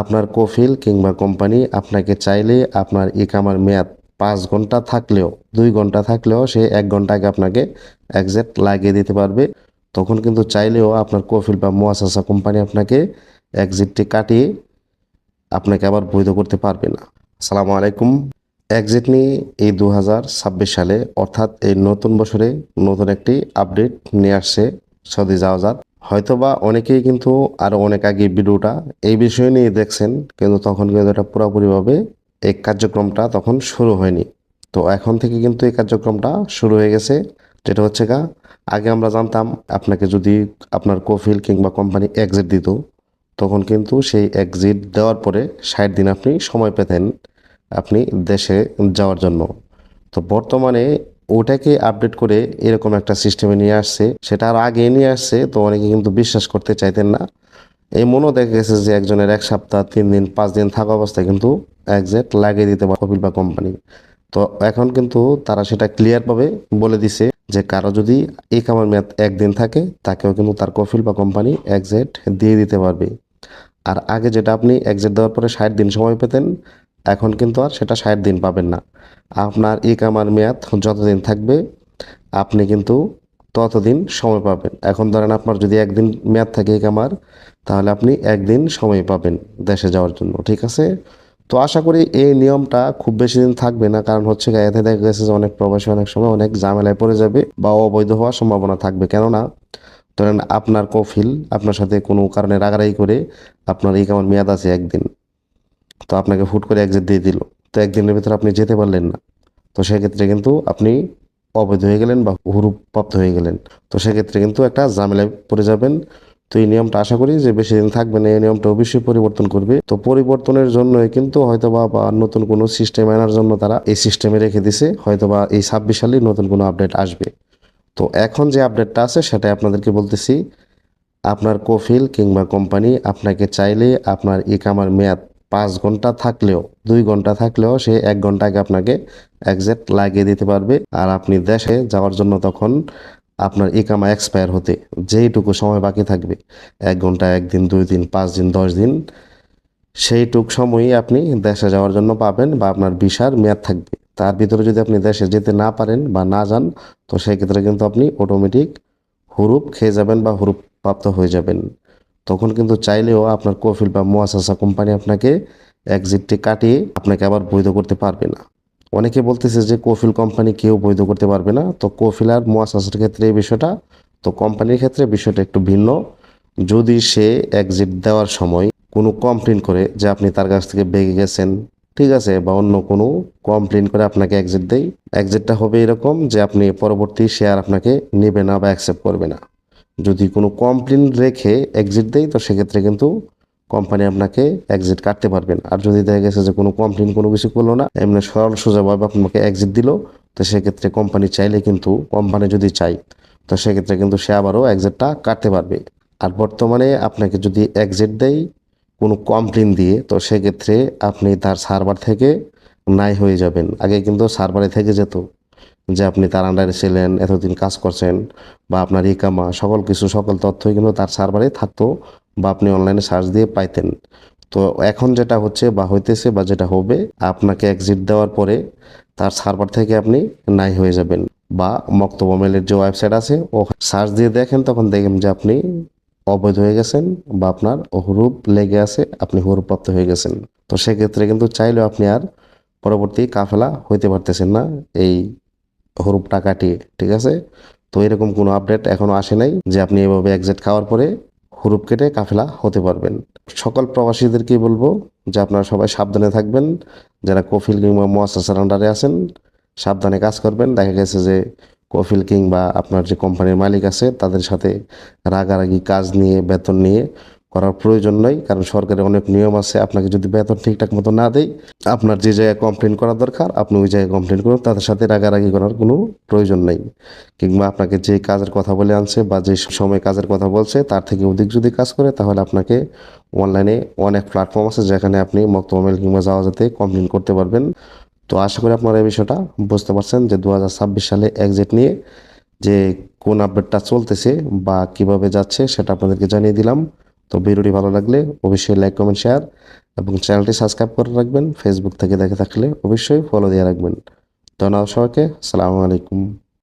আপনার কফিল কিংবা কোম্পানি আপনাকে চাইলে আপনার ইকামার মেয়াদ পাঁচ ঘণ্টা থাকলেও, দুই ঘণ্টা থাকলেও সে এক ঘণ্টা আগে আপনাকে একজ্যাক্ট লাগিয়ে দিতে পারবে। তখন কিন্তু চাইলেও আপনার কফিল বা মোয়াসাসা কোম্পানি আপনাকে এক্সিটটি কাটিয়ে আপনাকে আবার বৈধ করতে পারবে না। আসসালামু আলাইকুম। এক্সিট নিয়ে এই দু হাজার ছাব্বিশ সালে অর্থাৎ এই নতুন বছরে নতুন একটি আপডেট নিয়ে আসছে সৌদি জাহাজাত হয়তোবা অনেকেই কিন্তু আরও অনেক আগে ভিডিওটা এই বিষয় নিয়ে দেখছেন, কিন্তু তখন কিন্তু এটা পুরোপুরিভাবে এই কার্যক্রমটা তখন শুরু হয়নি। তো এখন থেকে কিন্তু এই কার্যক্রমটা শুরু হয়ে গেছে, যেটা হচ্ছে গা, আগে আমরা জানতাম আপনাকে যদি আপনার কফিল কিংবা কোম্পানি এক্সিট দিত, তখন কিন্তু সেই এক্সিট দেওয়ার পরে ষাট দিন আপনি সময় পেতেন আপনি দেশে যাওয়ার জন্য। তো বর্তমানে ওটাকে আপডেট করে এরকম একটা সিস্টেমে নিয়ে আসছে। সেটা আর আগে নিয়ে আসছে, তো অনেকে কিন্তু বিশ্বাস করতে চাইতেন না। এই মনও দেখা গেছে যে একজনের এক সপ্তাহ, তিন দিন, পাঁচ দিন থাকা অবস্থায় কিন্তু একজ্যাক্ট লাগিয়ে দিতে পারে কপিল বা কোম্পানি তো এখন কিন্তু তারা সেটা ক্লিয়ারভাবে বলে দিছে যে কারও যদি এই কামার মেয়াদ একদিন থাকে, তাকেও কিন্তু তার কফিল বা কোম্পানি একজ্যাক্ট দিয়ে দিতে পারবে। আর আগে যেটা আপনি একজ্যাক্ট দেওয়ার পরে ষাট দিন সময় পেতেন এখন কিন্তু আর সেটা ষাট দিন পাবেন না। আপনার ই কামার মেয়াদ যতদিন থাকবে, আপনি কিন্তু ততদিন সময় পাবেন। এখন ধরেন আপনার যদি একদিন মেয়াদ থাকে ই কামার তাহলে আপনি একদিন সময় পাবেন দেশে যাওয়ার জন্য, ঠিক আছে? তো আশা করি এই নিয়মটা খুব বেশি দিন থাকবে না, কারণ হচ্ছে এতে দেখা গেছে যে অনেক প্রবাসী অনেক সময় অনেক ঝামেলায় পড়ে যাবে বা অবৈধ হওয়ার সম্ভাবনা থাকবে। কেননা, ধরেন আপনার কফিল আপনার সাথে কোনো কারণে রাগারাগি করে আপনার এই কামার মেয়াদ আছে একদিন। তো আপনাকে হুট করে একজিট দিয়ে দিল। তো একদিনের ভিতরে আপনি যেতে পারলেন না। তো সেক্ষেত্রে কিন্তু আপনি অবৈধ হয়ে গেলেন বা হুরুপ্রাপ্ত হয়ে গেলেন। তো সেক্ষেত্রে কিন্তু একটা ঝামেলায় পড়ে যাবেন। তো এই নিয়মটা আশা করি যে বেশি দিন থাকবে না, এই নিয়মটা অবশ্যই পরিবর্তন করবে। তো পরিবর্তনের জন্যই কিন্তু হয়তো বা নতুন কোনো সিস্টেম আনার জন্য তারা এই সিস্টেমে রেখে দিছে। হয়তো বা এই ছাব্বিশ সালেই নতুন কোনো আপডেট আসবে। তো এখন যে আপডেটটা আছে সেটাই আপনাদেরকে বলতেছি, আপনার কফিল কিংবা কোম্পানি আপনাকে চাইলে আপনার ইকামার মেয়াদ পাঁচ ঘণ্টা থাকলেও, দুই ঘণ্টা থাকলেও সে এক ঘণ্টা আগে আপনাকে একজ্যাক্ট লাগিয়ে দিতে পারবে। আর আপনি দেশে যাওয়ার জন্য তখন আপনার ইকামা এক্সপায়ার হতে যেইটুকু সময় বাকি থাকবে, এক ঘণ্টা, একদিন, দুই দিন, পাঁচ দিন, দশ দিন, সেইটুক সময়ই আপনি দেশে যাওয়ার জন্য পাবেন বা আপনার ভিসার মেয়াদ থাকবে। তার ভিতরে যদি আপনি দেশে যেতে না পারেন বা না যান, তো সেক্ষেত্রে কিন্তু আপনি অটোমেটিক হুরুপ খেয়ে যাবেন বা হুরুপ প্রাপ্ত হয়ে যাবেন। তখন কিন্তু চাইলেও আপনার কফিল বা মোয়াসাসা কোম্পানি আপনাকে এক্সিটটি কাটিয়ে আপনাকে আবার বৈধ করতে পারবে না। অনেকে বলতেছে যে কফিল কোম্পানি কেউ বৈধ করতে পারবে না। তো কফিল আর মোয়াসাসার ক্ষেত্রে এই বিষয়টা, তো কোম্পানির ক্ষেত্রে বিষয়টা একটু ভিন্ন। যদি সে এক্সিট দেওয়ার সময় কোনো কমপ্লেন করে যে আপনি তার কাছ থেকে বেগে গেছেন, ঠিক আছে, বা অন্য কোনো কমপ্লেন করে আপনাকে এক্সিট দেয় এক্সিটটা হবে এরকম যে আপনি পরবর্তী শেয়ার আপনাকে নেবে না বা অ্যাকসেপ্ট করবে না। যদি কোনো কমপ্লেন রেখে এক্সিট দেয়, তো সেক্ষেত্রে কিন্তু কোম্পানি আপনাকে এক্সিট কাটতে পারবেন আর যদি দেখা গেছে যে কোনো কমপ্লেন কোনো কিছু করল না, এমনি সরল সোজাভাবে আপনাকে এক্সিট দিল, তো সেক্ষেত্রে কোম্পানি চাইলে কিন্তু কোম্পানি যদি চাই তো সেক্ষেত্রে কিন্তু সে আবারও এক্সিটটা কাটতে পারবে। আর বর্তমানে আপনাকে যদি এক্সিট দেয়, কোনো কমপ্লেন দিয়ে, তো সেক্ষেত্রে আপনি তার সার্ভার থেকে নাই হয়ে যাবেন। আগে কিন্তু সার্ভারে থেকে যেত। যে আপনি তার আন্ডারে ছিলেন, এতদিন কাজ করছেন বা আপনার ইকামা সকল কিছু, সকল তথ্যই কিন্তু তার সার্ভারে থাকতো বা আপনি অনলাইনে সার্চ দিয়ে পাইতেন। তো এখন যেটা হচ্ছে বা হইতেছে বা যেটা হবে, আপনাকে এক্সিট দেওয়ার পরে তার সার্ভার থেকে আপনি নাই হয়ে যাবেন বা মক্তব্য মেলের যে ওয়েবসাইট আছে, ও সার্চ দিয়ে দেখেন, তখন দেখেন যে আপনি অবৈধ হয়ে গেছেন বা আপনার হুরুপ লেগে আছে, আপনি হুরুপ্রাপ্ত হয়ে গেছেন। তো সেক্ষেত্রে কিন্তু চাইলেও আপনি আর পরবর্তী কাফেলা হইতে পারতেছেন না এই হরুপটা কাটিয়ে ঠিক আছে? তো এরকম কোনো আপডেট এখনও আসে নাই যে আপনি এভাবে এক্সিট খাওয়ার পরে হুরুপ কেটে কাফেলা হতে পারবেন। সকল প্রবাসীদেরকেই বলব যে আপনারা সবাই সাবধানে থাকবেন। যারা কফিল কিংবা মোয়াসাসার আন্ডারে আছেন, সাবধানে কাজ করবেন। দেখা গেছে যে কফিল কিংবা আপনার যে কোম্পানির মালিক আছে, তাদের সাথে রাগারাগি কাজ নিয়ে, বেতন নিয়ে করার প্রয়োজন নয় কারণ সরকারের অনেক নিয়ম আছে। আপনাকে যদি বেতন ঠিকঠাক মতো না দেয় আপনার যে জায়গায় কমপ্লেন করা দরকার, আপনি ওই জায়গায় কমপ্লেন করুন, তাদের সাথে রাগারাগি করার কোনো প্রয়োজন নেই। কিংবা আপনাকে যে কাজের কথা বলে আনছে বা যে সময় কাজের কথা বলছে, তার থেকে অধিক যদি কাজ করে, তাহলে আপনাকে অনলাইনে অনেক প্ল্যাটফর্ম আছে, যেখানে আপনি মক্তমেল কিংবা যাওয়া যেতে কমপ্লেন করতে পারবেন। তো আশা করি আপনারা এই বিষয়টা বুঝতে পারছেন যে দু হাজার ছাব্বিশ সালে এক্সিট নিয়ে যে কোন আপডেটটা চলতেছে বা কীভাবে যাচ্ছে, সেটা আপনাদেরকে জানিয়ে দিলাম। তো ভিডিওটি ভালো লাগলে অবশ্যই লাইক কমেন্ট শেয়ার এবং চ্যানেলটি সাবস্ক্রাইব করে রাখবেন। ফেসবুক থেকে দেখে থাকলে অবশ্যই ফলো দিয়ে রাখবেন। ধন্যবাদ সবাইকে। আসসালামু আলাইকুম।